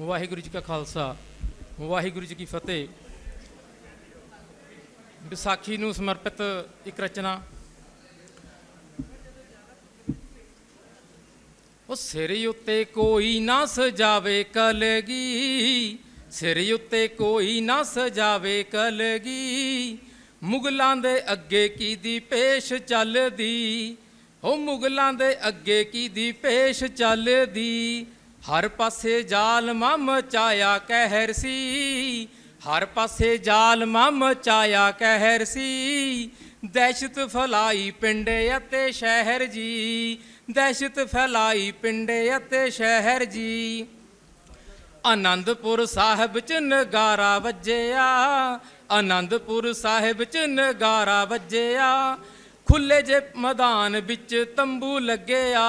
ਵਾਹਿਗੁਰੂ ਜੀ ਕਾ ਖਾਲਸਾ, ਵਾਹਿਗੁਰੂ ਜੀ ਕੀ ਫਤਿਹ। ਵਿਸਾਖੀ ਨੂੰ ਸਮਰਪਿਤ ਇੱਕ ਰਚਨਾ। ਉਹ ਸਿਰ ਉੱਤੇ ਕੋਈ ਨਾ ਸਜਾਵੇ ਕਲਗੀ, ਸਿਰ ਉੱਤੇ ਕੋਈ ਨਾ ਸਜਾਵੇ ਕਲਗੀ। ਮੁਗਲਾਂ ਦੇ ਅੱਗੇ ਕੀ ਦੀ ਪੇਸ਼ ਚੱਲਦੀ, ਉਹ ਮੁਗਲਾਂ ਦੇ ਅੱਗੇ ਕੀ ਦੀ ਪੇਸ਼ ਚੱਲਦੀ। ਹਰ ਪਾਸੇ ਜ਼ਾਲਮਾਂ ਮਚਾਇਆ ਕਹਿਰ ਸੀ, ਹਰ ਪਾਸੇ ਜ਼ਾਲਮਾਂ ਮਚਾਇਆ ਕਹਿਰ ਸੀ। ਦਹਿਸ਼ਤ ਫਲਾਈ ਪਿੰਡ ਅਤੇ ਸ਼ਹਿਰ ਜੀ, ਦਹਿਸ਼ਤ ਫੈਲਾਈ ਪਿੰਡ ਅਤੇ ਸ਼ਹਿਰ ਜੀ। ਆਨੰਦਪੁਰ ਸਾਹਿਬ ਚ ਨਗਾਰਾ ਵੱਜਿਆ, ਆਨੰਦਪੁਰ ਸਾਹਿਬ ਚ ਨਗਾਰਾ ਵੱਜਿਆ। ਖੁੱਲੇ ਜੇ ਮੈਦਾਨ ਵਿੱਚ ਤੰਬੂ ਲੱਗਿਆ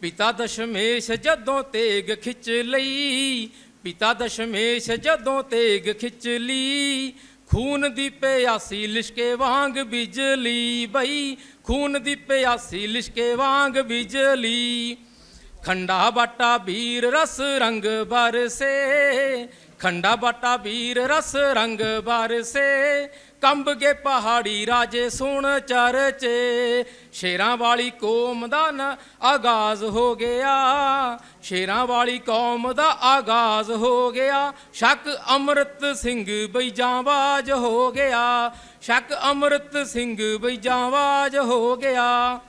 ਪਿਤਾ ਦਸ਼ਮੇਸ਼ ਜਦੋਂ ਤੇਗ ਖਿੱਚ ਲਈ, ਪਿਤਾ ਦਸ਼ਮੇਸ਼ ਜਦੋਂ ਤੇਗ ਖਿੱਚ ਲਈ, ਖੂਨ ਦੀ ਪਿਆਸੀ ਲਿਸ਼ਕੇ ਵਾਂਗ ਬਿਜਲੀ ਬਈ, ਖੂਨ ਦੀ ਪਿਆਸੀ ਲਿਸ਼ਕੇ ਵਾਂਗ ਬਿਜਲੀ। ਖੰਡਾ ਬਾਟਾ ਵੀਰ ਰਸ ਰੰਗ ਬਰਸੇ, ਖੰਡਾ ਬਾਟਾ ਵੀਰ ਰਸ ਰੰਗ ਬਰਸੇ, ਕੰਬ ਕੇ ਪਹਾੜੀ ਰਾਜੇ ਸੁਣ ਚਰਚੇ, ਸ਼ੇਰਾਂ ਵਾਲੀ ਕੌਮ ਦਾ ਨ ਆਗਾਜ਼ ਹੋ ਗਿਆ, ਸ਼ੇਰਾਂ ਵਾਲੀ ਕੌਮ ਦਾ ਆਗਾਜ਼ ਹੋ ਗਿਆ, ਸ਼ੱਕ ਅੰਮ੍ਰਿਤ ਸਿੰਘ ਬਈ ਜਾਂਵਾਜ ਹੋ ਗਿਆ, ਸ਼ੱਕ ਅੰਮ੍ਰਿਤ ਸਿੰਘ ਬਈਜਾਂਬਾਜ਼ ਹੋ ਗਿਆ।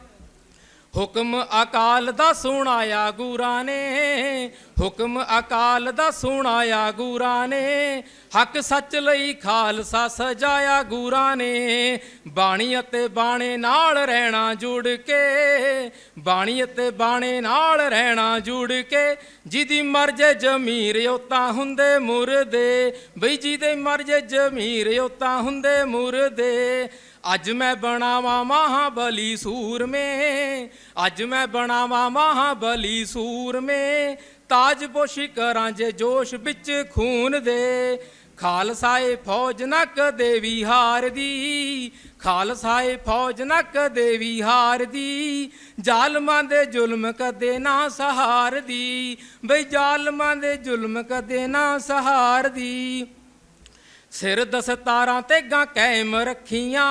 ਹੁਕਮ ਅਕਾਲ ਦਾ ਸੁਣਾਇਆ ਗੁਰਾਂ ਨੇ, ਹੁਕਮ ਅਕਾਲ ਦਾ ਸੁਣਾਇਆ ਗੁਰਾਂ ਨੇ, ਹੱਕ ਸੱਚ ਲਈ ਖਾਲਸਾ ਸਜਾਇਆ ਗੁਰਾਂ ਨੇ, ਬਾਣੀ ਅਤੇ ਬਾਣੇ ਨਾਲ ਰਹਿਣਾ ਜੁੜ ਕੇ, ਬਾਣੀ ਅਤੇ ਬਾਣੇ ਨਾਲ ਰਹਿਣਾ ਜੁੜ ਕੇ, ਜਿਹਦੀ ਮਰਜ਼ੇ ਜ਼ਮੀਰ ਉਹ ਤਾਂ ਹੁੰਦੇ ਮੁਰਦੇ, ਬਈ ਜਿਹਦੇ ਮਰਜ਼ੇ ਜ਼ਮੀਰ ਉਹ ਤਾਂ ਹੁੰਦੇ ਮੁਰਦੇ ਅੱਜ ਮੈਂ ਬਣਾਵਾਂ ਮਹਾਬਲੀ ਸੂਰਮੇ, ਅੱਜ ਮੈਂ ਬਣਾਵਾਂ ਮਹਾਬਲੀ ਸੂਰਮੇ। ਤਾਜ ਪੋਸ਼ੀ ਕਰਾਂ ਜੇ ਜੋਸ਼ ਵਿੱਚ ਖੂਨ ਦੇ। ਖਾਲਸਾਏ ਫੌਜ ਨਾ ਕਦੇ ਵੀ ਹਾਰਦੀ ਖਾਲਸਾਏ ਫੌਜ ਨਾ ਕਦੇ ਵੀ ਹਾਰਦੀ ਜ਼ਾਲਮਾਂ ਦੇ ਜ਼ੁਲਮ ਕਦੇ ਨਾ ਸਹਾਰਦੀ ਬਈ ਜ਼ਾਲਮਾਂ ਦੇ ਜ਼ੁਲਮ ਕਦੇ ਨਾ ਸਹਾਰਦੀ ਸਿਰ ਦਸਤਾਰਾਂ ਤੇ ਗਾਂ ਕਾਇਮ ਰੱਖੀਆਂ,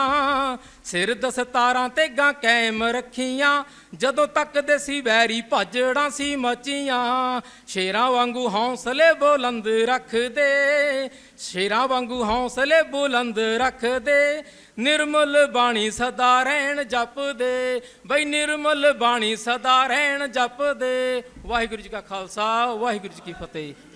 ਸਿਰ ਦਸਤਾਰਾਂ ਤੇ ਗਾਂ ਕਾਇਮ ਰੱਖੀਆਂ, ਜਦੋਂ ਤੱਕ ਦੇ ਸੀ ਵੈਰੀ ਭਜੜਾਂ ਸੀ ਮਚੀਆਂ, ਸ਼ੇਰਾਂ ਵਾਂਗੂ ਹੌਸਲੇ ਬੁਲੰਦ ਰੱਖਦੇ, ਸ਼ੇਰਾਂ ਵਾਂਗੂ ਹੌਸਲੇ ਬੁਲੰਦ ਰੱਖਦੇ, ਨਿਰਮਲ ਬਾਣੀ ਸਦਾ ਰਹਿਣ ਜਪਦੇ, ਬਈ ਨਿਰਮਲ ਬਾਣੀ ਸਦਾ ਰਹਿਣ ਜਪਦੇ। ਵਾਹਿਗੁਰੂ ਜੀ ਕਾ ਖਾਲਸਾ, ਵਾਹਿਗੁਰੂ ਜੀ ਕੀ ਫਤਿਹ।